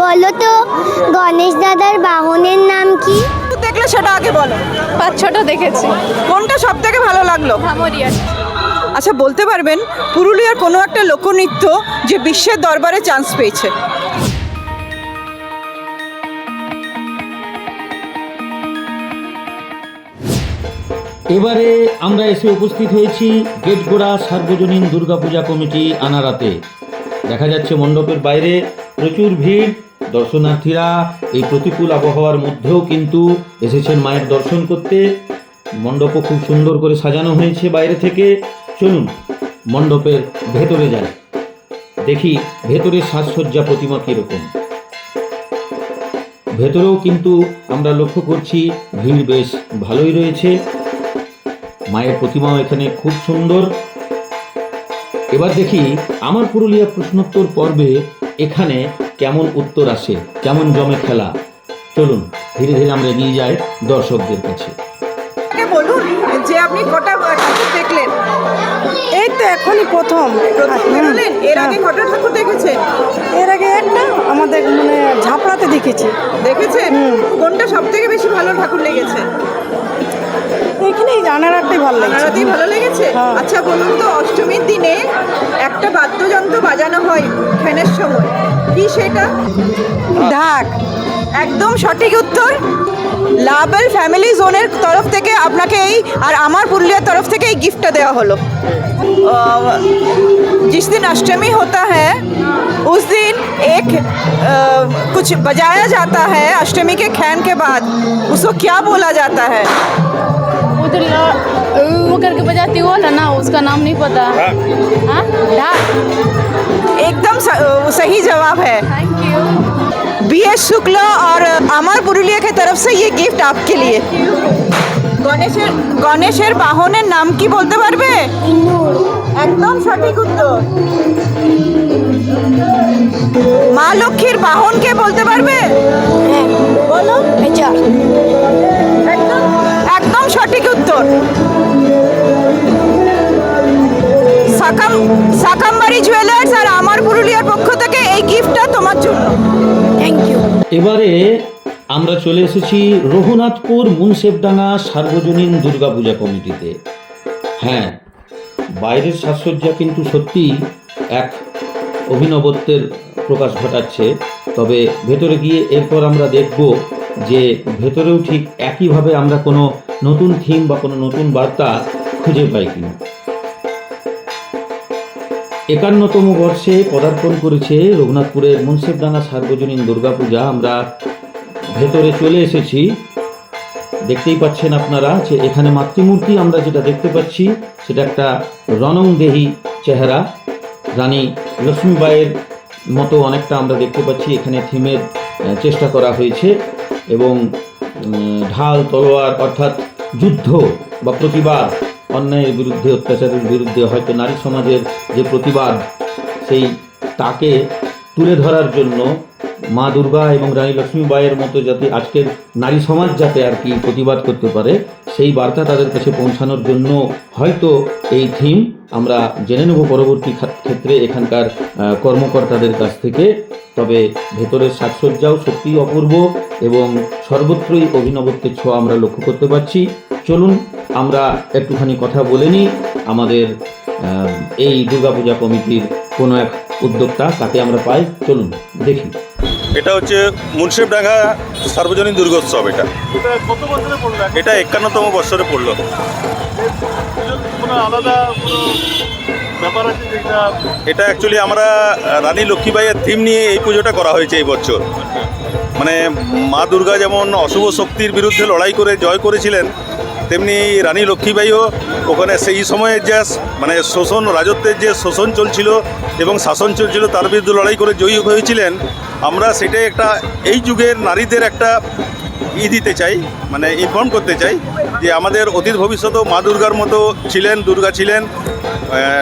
বলো তো গণেশ দাদার বাহনের নাম কি? দেখলে সেটা আগে বলো। পাঁচ ছটা দেখেছি। কোনটা সব থেকে ভালো লাগল? আচ্ছা বলতে পারবেন পুরুলিয়ার কোনো একটা লোকনৃত্য যে বিশ্বের দরবারে চান্স পেয়েছে। এবারে আমরা এসে উপস্থিত হয়েছি গেটগোড়া সার্বজনীন দুর্গাপূজা কমিটি আনারাতে। দেখা যাচ্ছে মণ্ডপের বাইরে প্রচুর ভিড়। দর্শনার্থীরা এই প্রতিকূল আবহাওয়ার মধ্যেও কিন্তু এসেছেন মায়ের দর্শন করতে। মণ্ডপও খুব সুন্দর করে সাজানো হয়েছে বাইরে থেকে। চলুন, মণ্ডপের ভেতরে যাই। দেখি ভেতরের সাজসজ্জা প্রতিমা কীরকম। ভেতরেও কিন্তু আমরা লক্ষ্য করছি ভিড় বেশ ভালোই রয়েছে। মায়ের প্রতিমাও এখানে খুব সুন্দর। এবার দেখি আমার পুরুলিয়া প্রশ্নোত্তর পর্বে এখানে কেমন উত্তর আসে কেমন জমে খেলা? চলুন ধীরে ধীরে আমরা এগিয়ে যাই দর্শকদের কাছে। বলুন যে আপনি কটা ঠাকুর দেখলেন? এই তো এখনই প্রথম। প্রথম এর আগে কটা ঠাকুর দেখেছেন এর আগে একটা আমাদের মানে ঝাপড়াতে দেখেছি। দেখেছেন? কোনটা সব থেকে বেশি ভালো ঠাকুর লেগেছে? এখানেই জানারাটাই ভালো লাগছে। আপনারাতেই ভালো লেগেছে? হ্যাঁ। আচ্ছা বলুন তো অষ্টমীর দিনে একটা বাদ্যযন্ত্র বাজানো হয় ফ্যানের সময়। কি সেটা? ঢাক। একদম সঠিক উত্তর। লাভেল ফ্যামিলি জোনের তরফ থেকে আপনাকে এই আর আমার পুরুলিয়ার তরফ থেকে এই গিফটটা দেওয়া হলো আহ, जिस दिन अष्टमी होता है उस दिन एक अ, कुछ बजाया जाता है अष्टमी के खैन के बाद उसको क्या बोला जाता है वो तो ल- वो करके बजाती वो ना ना उसका नाम नहीं पता हाँ ढाक एकदम स- अ, सही जवाब है thank you B S Shukla और अमर पुरुलिया की तरफ से ये गिफ्ट आपके लिए গণেশের গণেশের বাহনের নাম কি বলতে পারবে? একদম সঠিক উত্তর। মা লক্ষ্মীর বাহন কে বলতে পারবে? বলো। একদম একদম সঠিক উত্তর। সাকাম সাকামবাড়ি জুয়েলার্স আর আমার পুরুলিয়ার পক্ষ থেকে এই গিফটটা তোমার জন্য। থ্যাংক ইউ এবারে আমরা চলে এসেছি রঘুনাথপুর মুন্সেফডাঙ্গা সার্বজনীন দুর্গাপূজা কমিটিতে। হ্যাঁ বাইরের সাজসজ্জা কিন্তু সত্যি এক অভিনবত্বের প্রকাশ ঘটাচ্ছে। তবে ভেতরে গিয়ে এরপর আমরা দেখব যে ভেতরেও ঠিক একইভাবে আমরা কোনো নতুন থিম বা কোনো নতুন বার্তা খুঁজে পাই কিনা। একান্নতম বর্ষে পদার্পণ করেছে রঘুনাথপুরের মুন্সিফডাঙ্গা সার্বজনীন দুর্গাপূজা। আমরা ভেতরে চলে এসেছি। দেখতেই পাচ্ছেন আপনারা যে এখানে মাতৃমূর্তি আমরা যেটা দেখতে পাচ্ছি, সেটা একটা রণংদেহী চেহারা। রানী লক্ষ্মীবাইয়ের মতো অনেকটা আমরা দেখতে পাচ্ছি, এখানে থিমের চেষ্টা করা হয়েছে এবং ঢাল, তলোয়ার অর্থাৎ যুদ্ধ বা প্রতিবাদ, অন্যায়ের বিরুদ্ধে, অত্যাচারের বিরুদ্ধে হয়তো নারী সমাজের যে প্রতিবাদ, সেই তাকে তুলে ধরার জন্য মা দুর্গা এবং রানী লক্ষ্মীবাইয়ের মতো যাতে আজকের নারী সমাজ যাতে আর কি প্রতিবাদ করতে পারে, সেই বার্তা তাদের কাছে পৌঁছানোর জন্য হয়তো এই থিম আমরা জেনে নেব পরবর্তী ক্ষেত্রে এখানকার কর্মকর্তাদের কাছ থেকে। তবে ভেতরের সাজসজ্জাও সত্যিই অপূর্ব এবং সর্বত্রই অভিনবত্বের ছোঁয়া আমরা লক্ষ্য করতে পারছি। চলুন, আমরা একটুখানি কথা বলে নিই আমাদের এই দুর্গাপূজা কমিটির কোনো এক উদ্যোক্তা, তাকে আমরা পাই। চলুন, দেখি। এটা হচ্ছে মুন্সিফডাঙ্গা সার্বজনীন দুর্গোৎসব এটা। এটা কত বছরে পড়ল এটা একান্নতম অ্যাকচুয়ালি আমরা রানী লক্ষ্মীবাইয়ের থিম নিয়ে এই পুজোটা করা হয়েছে এই বছর। মানে মা দুর্গা যেমন অশুভ শক্তির বিরুদ্ধে লড়াই করে জয় করেছিলেন তেমনি রানী লক্ষ্মীবাইও ওখানে সেই সময়ের যে মানে শোষণ, রাজত্বের যে শোষণ চলছিল এবং শাসন চলছিল, তার বিরুদ্ধে লড়াই করে জয়ী হয়েছিলেন, আমরা সেটাই একটা, এই যুগের নারীদের একটা ই দিতে চাই মানে ইনফর্ম করতে চাই যে আমাদের অতীত ভবিষ্যতেও মা দুর্গার মতো ছিলেন, দুর্গা ছিলেন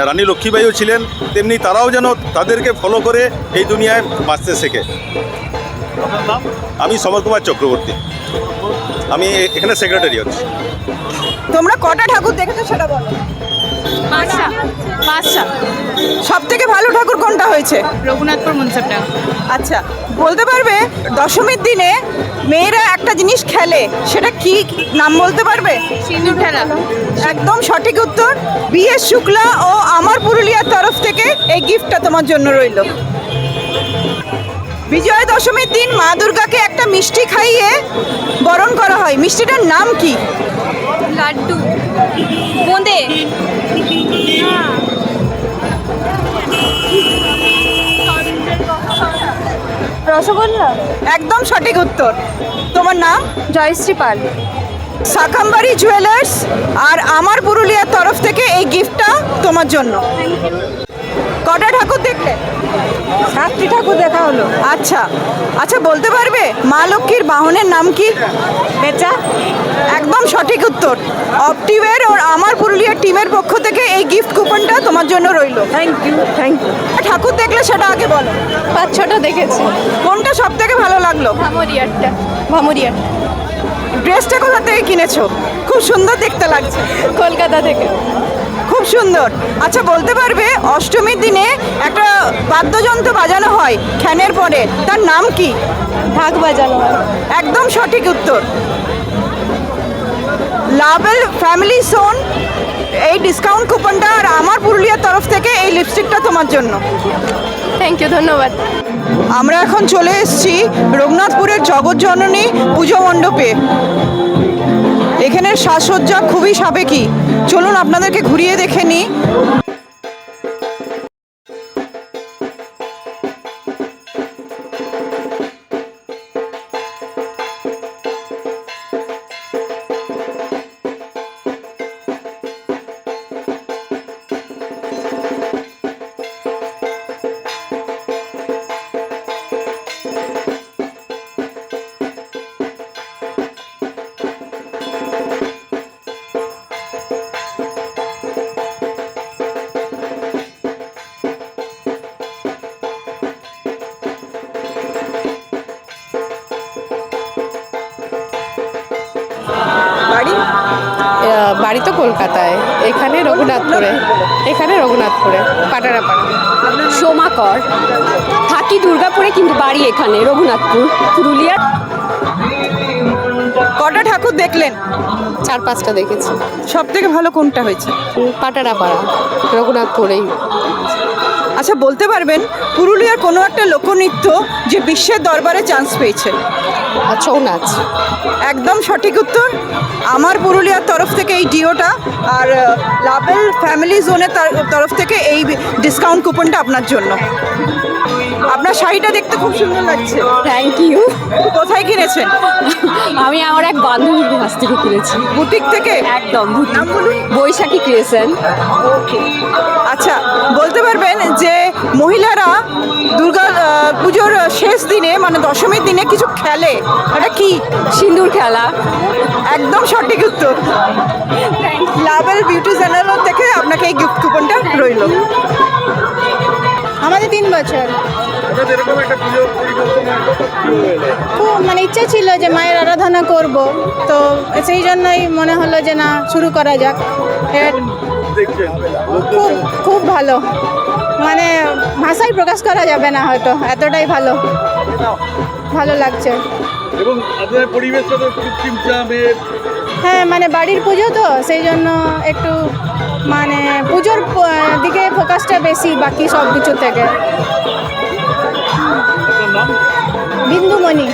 রানী লক্ষ্মীবাইও ছিলেন, তেমনি তারাও যেন তাদেরকে ফলো করে এই দুনিয়ায় বাঁচতে শেখে। আমি সমর কুমার চক্রবর্তী। আমি এখানে সেক্রেটারি হচ্ছি। তোমরা কটা ঠাকুর দেখেছ সেটা বলো। পাঁচটা। পাঁচটা। সব থেকে ভালো ঠাকুর কোনটা হয়েছে? রঘুনাথপুর মনসবটা আচ্ছা বলতে পারবে দশমীর দিনে মেয়েরা একটা জিনিস খেলে সেটা কি নাম বলতে পারবে? সিঁদুর খেলা। একদম সঠিক উত্তর বিএস শুক্লা ও আমার পুরুলিয়ার তরফ থেকে এই গিফটটা তোমার জন্য রইল। বিজয়া দশমীর দিন মা দুর্গাকে একটা মিষ্টি খাইয়ে বরণ করা হয়। মিষ্টিটার নাম কি? লাড্ডু। বোঁদে রসগোল্লা? একদম সঠিক উত্তর। তোমার নাম? জয়শ্রী পাল। শাকাম্বারি জুয়েলার্স আর আমার পুরুলিয়ার তরফ থেকে এই গিফটটা তোমার জন্য। কটা ঠাকুর দেখলে? সাতটি ঠাকুর দেখা হলো। আচ্ছা। আচ্ছা বলতে পারবে? মা লক্ষ্মীর বাহনের নাম কি? বেচা। একদম সঠিক উত্তর। অপটিওয়ের ওর আমার পুরুলিয়ার টিমের পক্ষ থেকে এই গিফট কুপনটা তোমার জন্য রইল। থ্যাংক ইউ থ্যাংক ইউ ঠাকুর দেখলে সেটা আগে বলো। পাঁচ ছটা দেখেছি। কোনটা সব থেকে ভালো লাগল? ভামরিয়ারটা। ভামরিয়ার। ড্রেসটা কোথা থেকে কিনেছো? খুব সুন্দর দেখতে লাগছে। কলকাতা থেকে। খুব সুন্দর। আচ্ছা বলতে পারবে অষ্টমীর দিনে একটা বাদ্যযন্ত্র বাজানো হয় খ্যানের পরে। তার নাম কি? ঢাক বাজানো হয়। একদম সঠিক উত্তর। লাভেল ফ্যামিলি সোন এই ডিসকাউন্ট কুপনটা আর আমার পুরুলিয়ার তরফ থেকে এই লিপস্টিকটা তোমার জন্য। থ্যাংক ইউ ধন্যবাদ। আমরা এখন চলে এসেছি রঘুনাথপুরের জগৎজননী পুজো মণ্ডপে। এখানের সাজসজ্জা খুবই সাবেকি। চলুন আপনাদেরকে ঘুরিয়ে দেখে নিই। বাড়ি তো কলকাতায়। এখানে রঘুনাথপুরে। এখানে রঘুনাথপুরে পাটারাপাড়া। সোমাকর। থাকি দুর্গাপুরে কিন্তু বাড়ি এখানে রঘুনাথপুর পুরুলিয়ার কটা ঠাকুর দেখলেন? চার পাঁচটা দেখেছি। সব থেকে ভালো কোনটা হয়েছে? পাটারাপাড়া রঘুনাথপুরেই। আচ্ছা বলতে পারবেন পুরুলিয়ার কোনো একটা লোকনৃত্য যে বিশ্বের দরবারে চান্স পেয়েছে? ছৌ নাচ একদম সঠিক উত্তর। আমার পুরুলিয়ার তরফ থেকে এই ডিওটা আর লাভেল ফ্যামিলি জোনের তার- তরফ থেকে এই ডিসকাউন্ট কুপনটা আপনার জন্য। আপনার শাড়িটা দেখতে খুব সুন্দর লাগছে। থ্যাংক ইউ কোথায় কিনেছেন? আমি আমার এক বান্ধবীর কাছ থেকে কিনেছি। বুটিক থেকে? একদম বৈশাখী ক্রিয়েশন। আচ্ছা বলতে পারবেন যে মহিলারা দুর্গা পুজোর শেষ দিনে মানে দশমীর দিনে কিছু খেলে। এটা কি? সিঁদুর খেলা। একদম সঠিক উত্তর। লাভেল বিউটি চ্যানেল থেকে আপনাকে এই গিফট কুপনটা রইল। আমাদের তিন বছর? খুব মানে ইচ্ছা ছিল যে মায়ের আরাধনা করব। তো সেই জন্যই মনে হলো যে না শুরু করা যাক। দেখছেন? খুব খুব ভালো। মানে ভাষায় প্রকাশ করা যাবে না হয়তো এতটাই ভালো। ভালো লাগছে। এবং আপনার পরিবেশটা তো খুব হ্যাঁ মানে বাড়ির পুজো তো সেই জন্য একটু মানে পুজোর দিকে ফোকাসটা বেশি বাকি সব কিছু থেকে। বিন্দুমণি।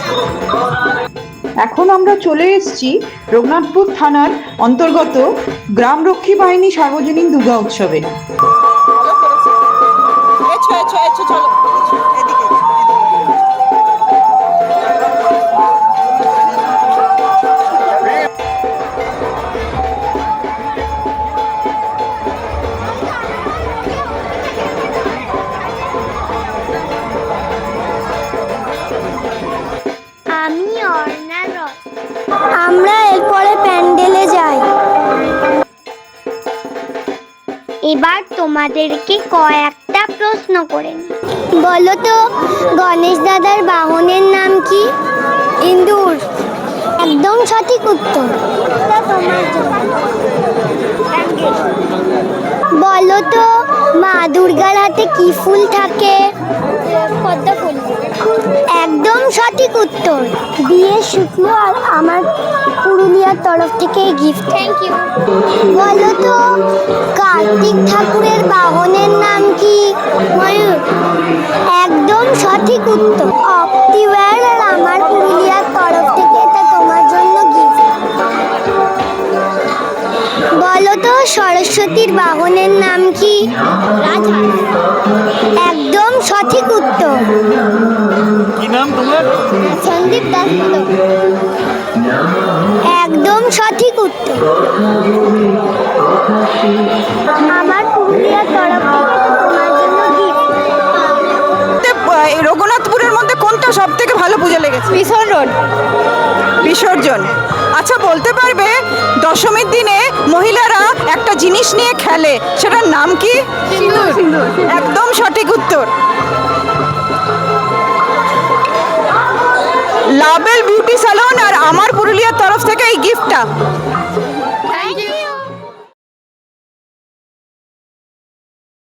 এখন আমরা চলে এসেছি রঘুনাথপুর থানার অন্তর্গত গ্রাম রক্ষী বাহিনী সার্বজনীন দুর্গা উৎসবে। এবার তোমাদেরকে কয়েকটা প্রশ্ন করে বলো তো গণেশ দাদার বাহনের নাম কি? ইন্দুর। একদম সঠিক উত্তর। বলো তো মা দুর্গার হাতে কি ফুল থাকে? পদ্ম ফুল। একদম সঠিক উত্তর। বিয়ে শুকনো আর আমার পুরুলিয়ার তরফ থেকে গিফট থ্যাংক ইউ বলো তো আর আমার পুরুলিয়ার তরফ থেকে এটা তোমার জন্য গিফট বলো তো সরস্বতীর বাহনের নাম কি? রাজহাঁস। একদম সঠিক উত্তর। কি নাম তোমার? সন্দীপ দাস। একদম সঠিক উত্তর। কোনটা সব থেকে ভালো পুজো লেগেছে? বিসর্জন বিসর্জন। আচ্ছা বলতে পারবে দশমীর দিনে মহিলারা একটা জিনিস নিয়ে খেলে সেটার নাম কি? একদম সঠিক উত্তর। লাভেল বিউটি স্যালন আর আমার পুরুলিয়ার তরফ থেকে এই গিফটটা।